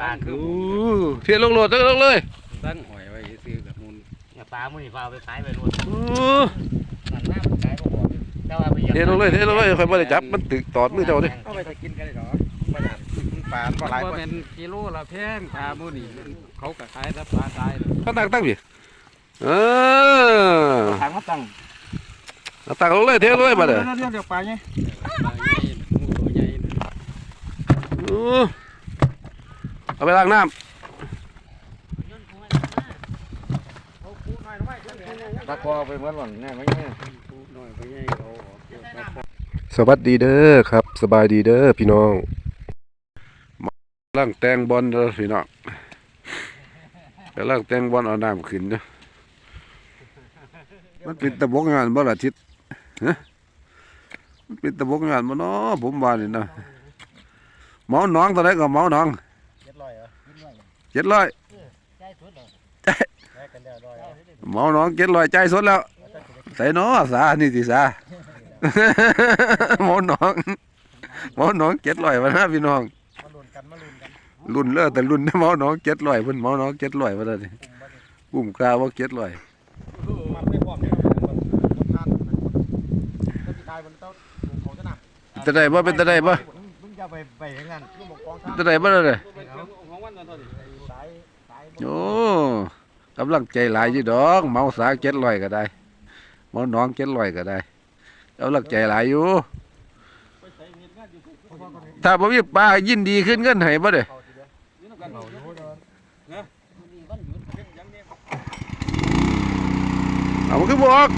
ปลาคือโอ้เทียนลงโหลดตั้งลงเลยตั้งหอยไว้ซื้อกับมูลเนี่ยปลามื้อนี้ปลาเอาไปขายไปรวดโอ้นั่นน้ำขายบ่พอแต่ว่าไปเทียนลงเลยเทียนลงเลยค่อยบ่ได้จับมันตึกตอดมือเจ้าเด้เอาไปจะกินกันเลยเหรอปลาปลาปลาหลายเป็นกิโลละแพงปลามูนี่เขาก็ขายแต่ปลาตายเลยตั้งตั้งตั้งพี่เออทางมาตั้งเอาตั้งลงเลยเทียนลงเลยมาเด้อเดี๋ยวเดี๋ยวปลาไงปลาใหญ่มูตัวใหญ่โอ้ เอาไปล้างน้ตะคอไปเหมือนวันแน่ไม่แน่น้อยไปใหญ่เขาออกเกี่ยวตะคอำสวัสดีเด้อครับ สบายดีเด้อพี่น้องมาล้างแตงบอลเด้อพี่น้องไปล้างแตงบอลเอาน้ำขึ้นเด้อมันเป็นตะบกงานบ่ล่ะทิศฮะมันเป็นตะบกงานบ่เนาะผมว่านี่นะเมาหนองเท่าไหรก็เมาหนอง เจ็ดร้อยเหรอ เจ็ดร้อยใช่สุดเหรอใช่กันเดียวร้อยเมาหนองเจ็ดร้อยใจายสดแล้วใส่เนาะสานี่สิสาเมาหนองเมาหนองเจ็ดร้อยวะนะพี่น้องมาลุ้นกันมาลุ้นกันรุ่นเลิศแต่รุ่นเมาหนองเจ็ดร้อยเพิ่นเมาหนองเจ็ดร้อยวะนั่นนี่กลุ่มกล้าว่าเจ็ดร้อยมันไม่พร้อมเนี่ยมันมันทานมันจะตายมันต้องเขาจะหนักจะได้บ่เป็นจะได้บ่มึงจะไปไปอย่างนั้นมึงบอกกองทัพจะได้บ่ล่ะเนี่ย โอ้กำลังใจหลายอยู่ดอก เมาสาเจ็ดร้อยก็ได้ เมาหนองเจ็ดร้อยก็ได้กำลังใจหลายอยู่ ถ้าบ่มีปลายินดีขึ้นเงินให้บ่เด้เอามันคือบ่ออก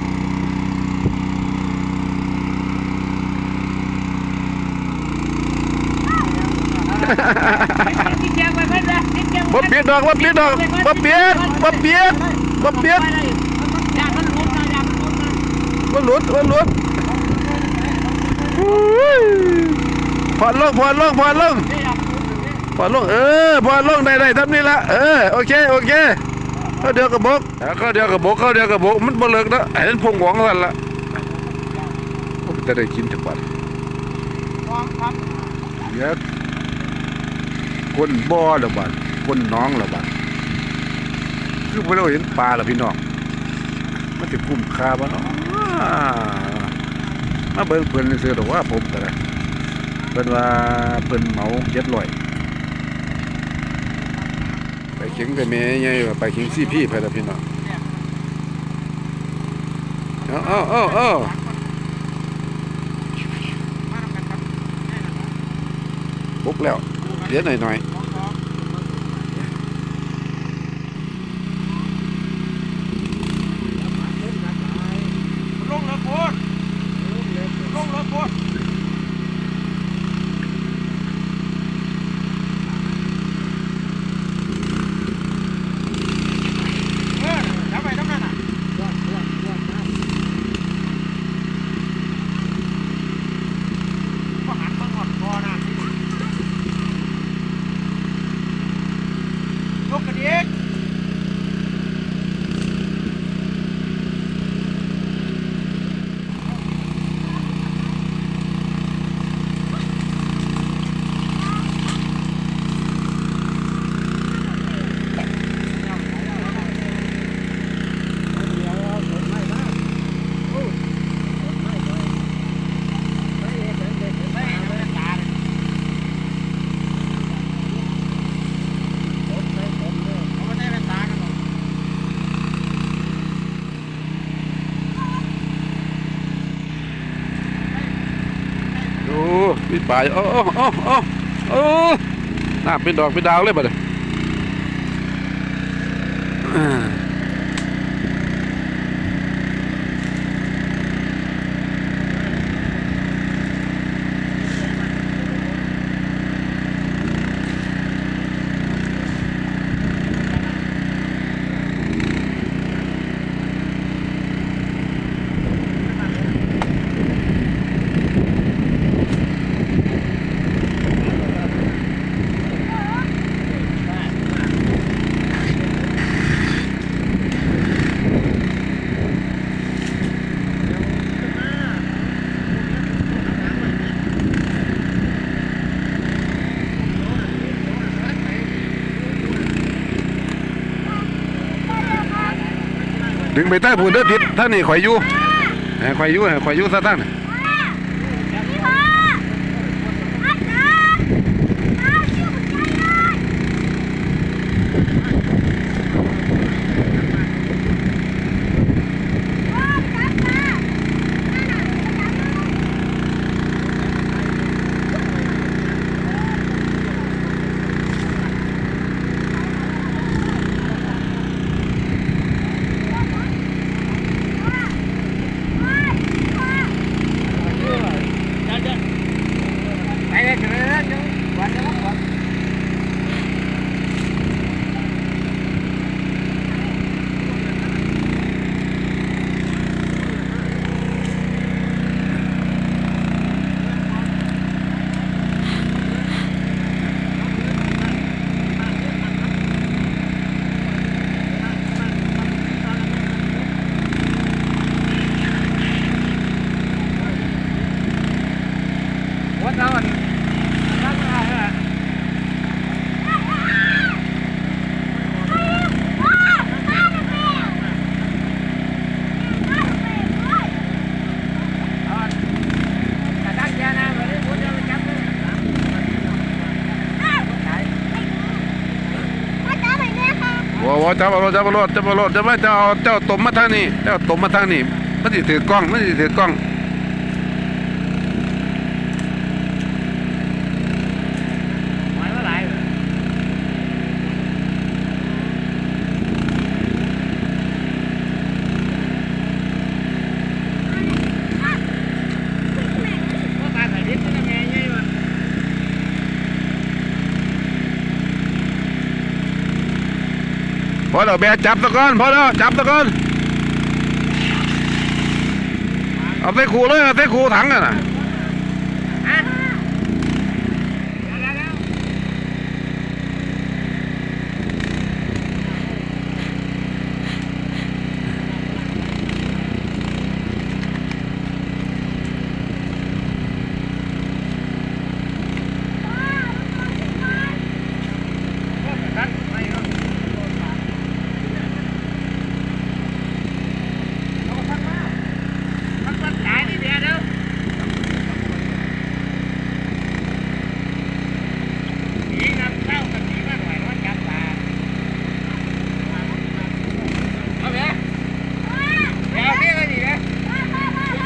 บ่เปลี่ยนดอกบ่เปลี่ยนดอกบ่เปลี่ยนบ่เปลี่ยนบ่เปลี่ยนบ่หลุดบ่หลุดอุ้ยพอลงพอลงพอลงพอลงเออพอลงได้ได้ทำนี่ละเออโอเคโอเคเข้าเดียวกับบกเข้าเดียวกับบกเข้าเดียวกับบกมันบ่เลิกนะไอ้นั่นพงหวงกันละโอ้จะได้กินจักบาดกองทัพเดี๋ยอะคนบ่อละบาด คนน้องละบาดคือพวกเราเห็นปลาละพี่น้องมันจะคุ้มค่าบ่เนาะมาเบิ่งเพิ่นซื่อดอกว่าผมก็ได้เพิ่นว่าเพิ่นเหมา700ไปเข็งกับแม่ใหญ่ว่าไปเข็งซี่พี่ไปละพี่น้องเอาเอาเอาเอาบุกแล้วเดี๋ยวหน่อยๆลงแล้วโคตรลงแล้วโคตรเออจับไปน้ำนั่นน่ะก็หันมาหอดคอนะยกกระเดียก โอ้ ป่ายโอ้โอ้โอ้โอ้โอ้น้าเป็นดอกเป็นดาวเลยบ่เนี่ยาดึงไปใต้ผู้เด้อทิศท่านนี่ข่อยอยู่ข่อยอยู่ข่อยอยู่ซะท่าน พี่พ่ออาจารย์เอาชื่อผมใจเลยพ่อจับมานั่นน่ะจับมา ไปเลยเถอะวันนี้วัน วัดเราอันตั้งมาเหรอ กระดังยานาไปเลยพูดจะไปจับเลย ว้าจับเอาจับเอาจับเอาจะไม่จะเอาเจ้าตมมาทางนี้เจ้าตมมาทางนี้มันสิถือกล้องมันสิถือกล้อง หมายว่าไร ว่าการใส่ดิบมันยังไงไงวะ พอแล้วแบจับตะก้อนพอแล้วจับตะก้อนเอาใส่ขู่เลยเอาใส่ขู่ถังอะนะ มันมันขายนี่เดียวเด้อผีนำเข้ากับผีมาหน่อยว่าจับปลาเอาไปเดี๋ยวนี่ก็ดีนะ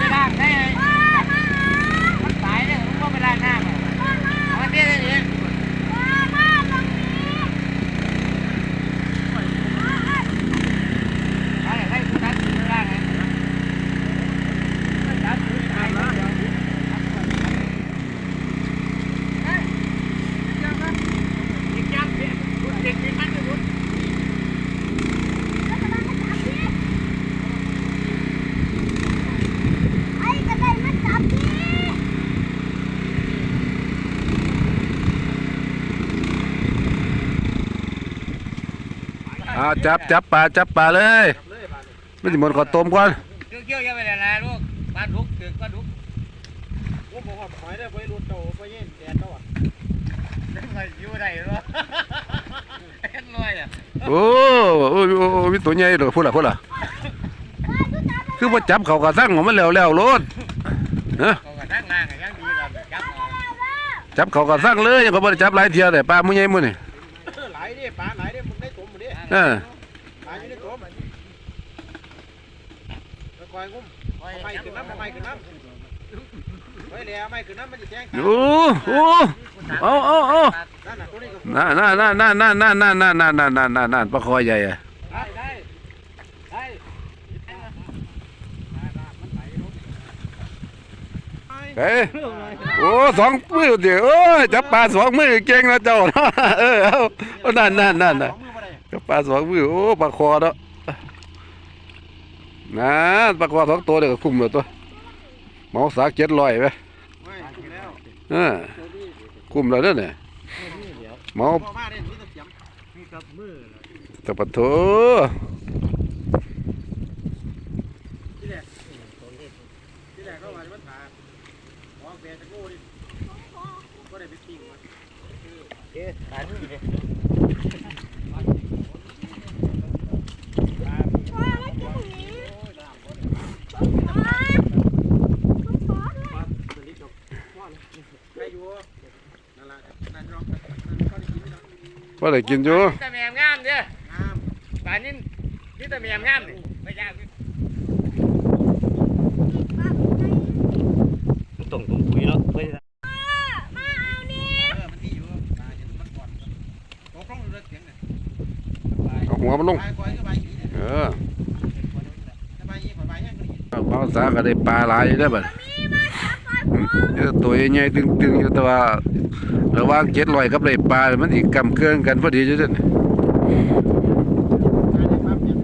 จะด่างได้ไงมันตายเนี่ยมันก็ไม่ได้หน้ามันเอามาเตี้ยได้ดีเอาให้ให้คุณนัทดูได้ไง อ่าจับจับปลาจับปลาเลยมันสิหมดขอต้มก่อนเกี่ยวๆยังไม่ได้นะลูกปลาดุกถึงปลาดุกผมบอกว่าหอยได้ไปรถเจ้าไปเย็นแดดเจ้าอะไม่อยู่ได้หรอเห็นรวยอะโอ้โอ้โอ้โอ้มีตัวใหญ่เด้อพูดล่ะพูดล่ะคือบ่จับเขากระสั่งของมันแล้วแล้วโลดฮะเขาก็นั่งล่างกันยังดีเลยจับเอาจับเขากระสั่งเลยยังก็บ่ได้จับหลายเที่ยแต่ปลามื้อใหญ่มื้อนี่ เออปลาอยู่ในตัวมันคอยงุ้มไม่ขึ้นน้ำไม่ขึ้นน้ำไว้แล้วไม่ขึ้นน้ำมันจะแจ้งโอ้โอ้เอาเอาเอานั่นน่ะตัวนี้ก็น่าน่าน่าน่าน่าน่าน่าน่าน่าน่าน่าน่าน่าปลาคอใหญ่อะได้ได้ได้เอ้ยโอ้สองมือเดี๋ยวโอ้ยจับปลาสองมือเก่งนะเจ้าเนาะเออเอาเอานั่นนั่นนั่นน่ กับปลาสองมือโอ้ปลาคอเนาะนะปลาคอสองตัวเดี๋ยวคุ้มเลยตัวหมาสาเจ็ดลอยไปเออคุ้มแล้วเนี่ยเมาตะปัดโถเอ๊ะตายนี่ พอได้กินอยู่นี่แต่แม่งามเด้อน้ำป่านนี้นี่แต่แม่งามนี่ไม่ยากตรงตรงคุยแล้วคุยมาเอานี่เออมันที่อยู่ตายเห็นมันก่อนตกลงเรือเสียงเนี่ยเอาหัวมันลงไปก่อนก็ไปอีกเนี่ยเออจะไปอีกไปยังก็อีกเบาสาก็ได้ปลาหลายอยู่ได้อบั ตัวใหญ่ๆตึงๆอยู่แต่ว่าระหว่างเจ็ดร้อยกับได้ปลา มันสิกกำเครื่องกันพอดีอยู่เด้อการได้ภาพเนี่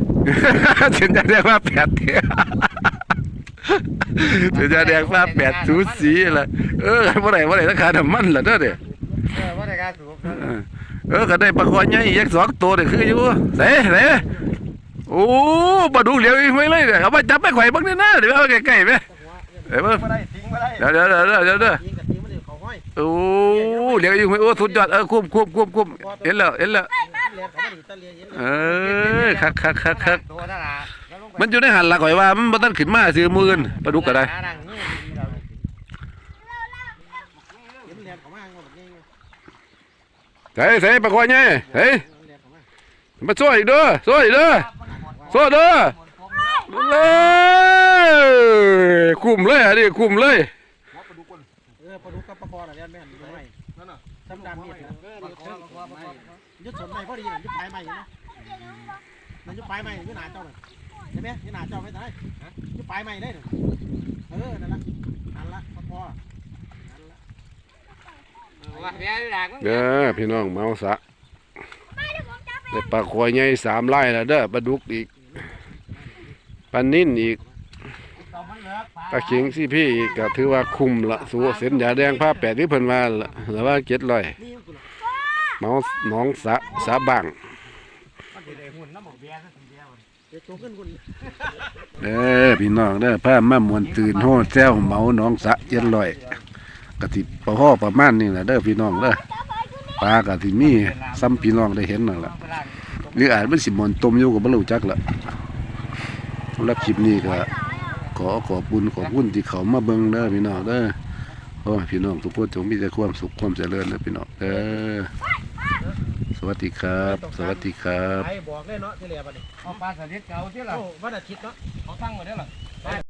ถึงจะเรียกว่าแปดเที่ยถึงจะเรียกว่าแปดสูสีล่ะเออบ่ได้บ่ได้ราคาน้ำมันล่ะเด้อเด้อเออว่าแต่การสูบเออเออก็ได้ปลาคอใหญ่อีกษ์สองตัวเนี่คืออยู่เสเสโอ้ปลาดุกเหลียวอีกไม่เลยเนี่ยเอามาจับไปไข่อยเบังนี่นะเดี๋ยวเอาใกล้ๆไหม ดี๋ยวเบิ่งไม่ได้ทิ้งไม่ได้เดี๋ยวเดี๋ยวเดี๋ยวเดี๋ยวเดี๋ยวทิ้งกับทิ้งมันเดี๋ยวเขาห้อยโอ้เหลียวอีกไม่โอ้สุดยอดเออคุ้มคุ้มคุ้มคุ้มเห็นแล้วเห็นแล้วเรียนเขาไม่ได้ตะเรียนเย็นเออคักคักคักคักตัวนั่นล่ะแล้วลงไปมันอยู่ในหันละข่อยว่ามันบ่ทันขึ้นมาซื้อมืออื่นปลาดุกก็ได้หานั่งนี่เราเย็นเรียนเขามาแบบนี้ใส่ใส่ปลาคอใหญ่เฮ้ยเรียนเขามามาช่วยอีกเด้อช่วยอีกเด้อช่วยเด้อ เลยคุ้มเลยอันนี้คุ้มเลยเออปลาดุกกับปลาคอะเรียนแม่นอยู่ไหมนั่นน่ะทำดำมีดเออยึดสนใหม่พอดีน่ะยึดปลายใหม่นะนั่นยึดปลายใหม่ยึดหนาเจ้าน่ะเห็นไหมยึดหนาเจ้าไม่ได้ยึดปลายใหม่ได้น่ะเออนั่นละนั่นละปลาคอนั่นละว่าแม่ด่ามึงเด้อพี่น้องเมาสะไม่เดี๋ยวผมจับไปได้ปลาคอยใหญ่สามไร่แล้วเด้อปลาดุกอีก ปลานิ่นอีกปลาเข็งสิพี่อีกก็ถือว่าคุมละสูเส้นยาแดงผ้าแปดที่เพิ่นว่าละหรือว่าเจ็ดร้อยนี่มันกูละเมาหนองสะสาบังเด้อพี่น้องเด้อพามามวนตื่นโฮแซวเมาหนองสะเจ็ดร้อยกะสิประห่อประมาณนี้แหละเด้อพี่น้องเด้อปลากะสิมีซ้ำพี่น้องได้เห็นนั่นล่ะเวลาหรืออาจมันสิหมอนต้มอยู่ก็บ่รู้จักละำหรับคลิปนี้ก็ตายอะขอขอบคุณขอบคุณที่เขามาเบิ่งเด้อพี่น้องเด้อโอ้ยพี่น้องทุกคนจงมีแต่ความสุขความเจริญเด้อพี่น้องเด้อสวัสดีครับ สวัสดีครับ ไอ้บอกเลยเนาะที่เรียนบัดนี้เอาปลาสลิดเก่าที่เราโอ้วันอาทิตย์เนาะเขาตั้งไว้ได้หรอ